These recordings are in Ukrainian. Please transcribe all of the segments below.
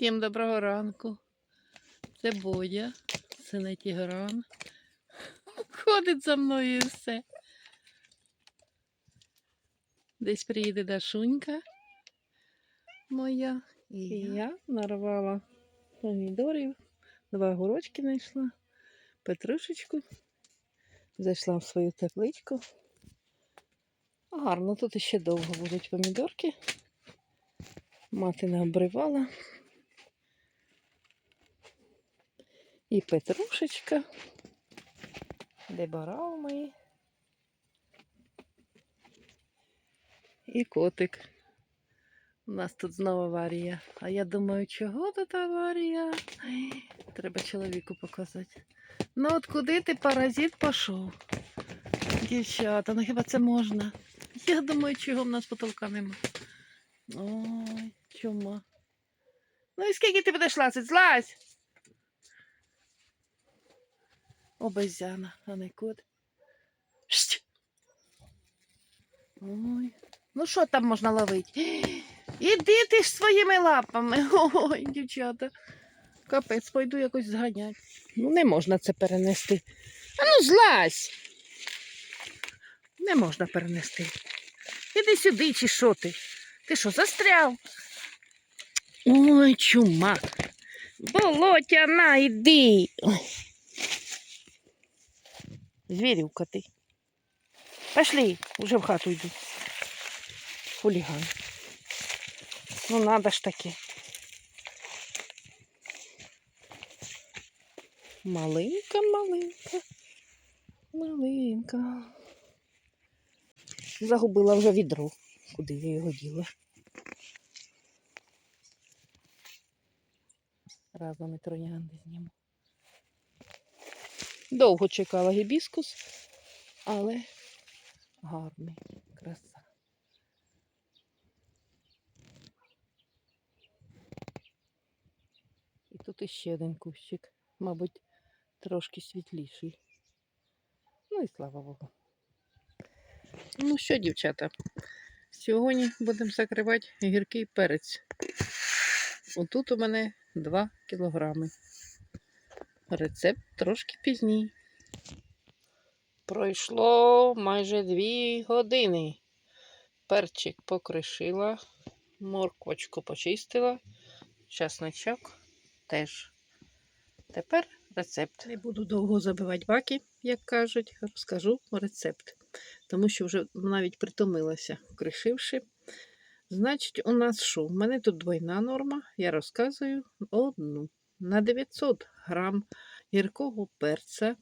Всім доброго ранку. Це Бодя, сине Тігран. Ходить за мною і все. Десь приїде Дашунька моя. І я нарвала помідорів, два горочки знайшла, петрушечку. Зайшла в свою тепличку. Гарно, тут ще довго будуть помідорки. Мати не І петрушечка. Де барал мої. І котик. У нас тут знову аварія. А я думаю, чого тут аварія? Треба чоловіку показати. Ну от куди ти паразит пішов? Дівчата, ну хіба це можна? Я думаю, чого в нас потолка нема. Ой, чума. Ну і скільки ти будеш лазити? Злазь! Обезьяна, а не кот. Ой. Ну що там можна ловити? Іди ти ж своїми лапами. Ой, дівчата. Капець, пойду якось зганять. Ну, не можна це перенести. А ну злазь! Не можна перенести. Іди сюди, чи що ти? Ти що, застряв? Ой, чума. Болотяна, іди. Ой. Звірівка ти. Пошли, уже в хату йду. Хуліган. Ну, надо ж таки. Малинка, малинка, малинка. Загубила вже відро. Куди я його діла? Разом і троянди зніму. Довго чекала гібіскус, але гарний, краса. І тут іще один кущик, мабуть, трошки світліший. Ну і слава Богу. Ну що, дівчата, сьогодні будемо закривати гіркий перець. Отут у мене 2 кілограми. Рецепт трошки пізній. Пройшло майже 2 години. Перчик покришила, морквочку почистила, часничок теж. Тепер рецепт. Не буду довго забивати баки, як кажуть, розкажу рецепт. Тому що вже навіть притомилася, кришивши. Значить, у нас що? У мене тут двойна норма, я розказую одну. На 900 грам гіркого перця,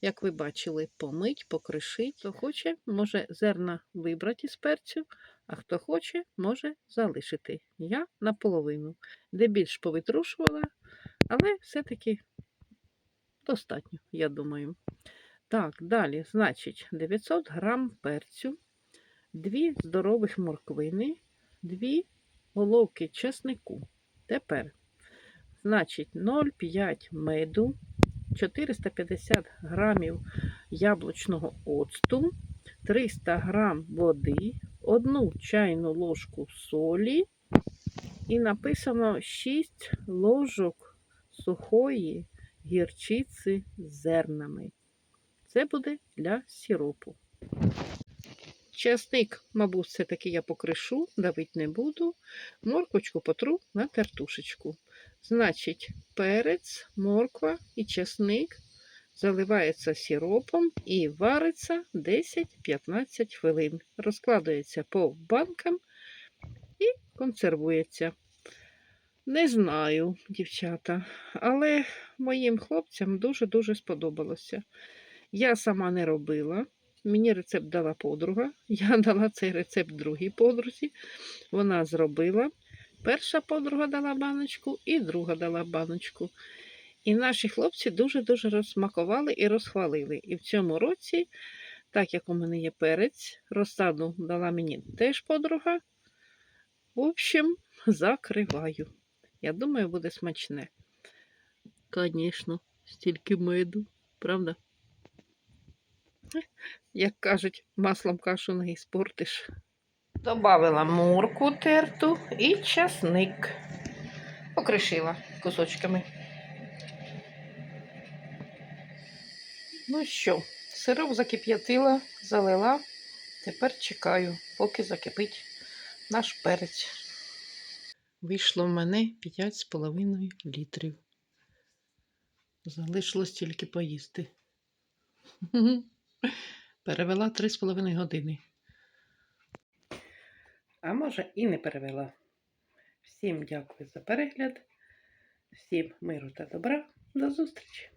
як ви бачили, помить, покришить. Хто хоче, може зерна вибрати з перцю, а хто хоче, може залишити. Я наполовину, де більш повитрушувала, але все-таки достатньо, я думаю. Так, далі, значить, 900 грам перцю, дві здорових морквини, дві головки чеснику. Тепер, значить, 0,5 меду, 450 грамів яблучного оцту, 300 грам води, одну чайну ложку солі і написано 6 ложок сухої гірчиці з зернами. Це буде для сиропу. Часник, мабуть, все-таки я покришу, давити не буду. Морквочку потру на тертушечку. Значить, перець, морква і часник заливається сиропом і вариться 10-15 хвилин. Розкладається по банкам і консервується. Не знаю, дівчата, але моїм хлопцям дуже-дуже сподобалося. Я сама не робила. Мені рецепт дала подруга. Я дала цей рецепт другій подрузі. Вона зробила. Перша подруга дала баночку і друга дала баночку. І наші хлопці дуже-дуже розсмакували і розхвалили. І в цьому році, так як у мене є перець, розсаду дала мені теж подруга. В общем, закриваю. Я думаю, буде смачне. Звісно, стільки меду, правда? Як кажуть, маслом кашу не іспортиш. Добавила морку терту і часник. покришила кусочками. Ну що, сироп закип'ятила, залила. Тепер чекаю, поки закипить наш перець. Вийшло в мене 5,5 літрів. Залишилось тільки поїсти. Перевела 3,5 години. А може і не перевела. Всім дякую за перегляд. Всім миру та добра. До зустрічі!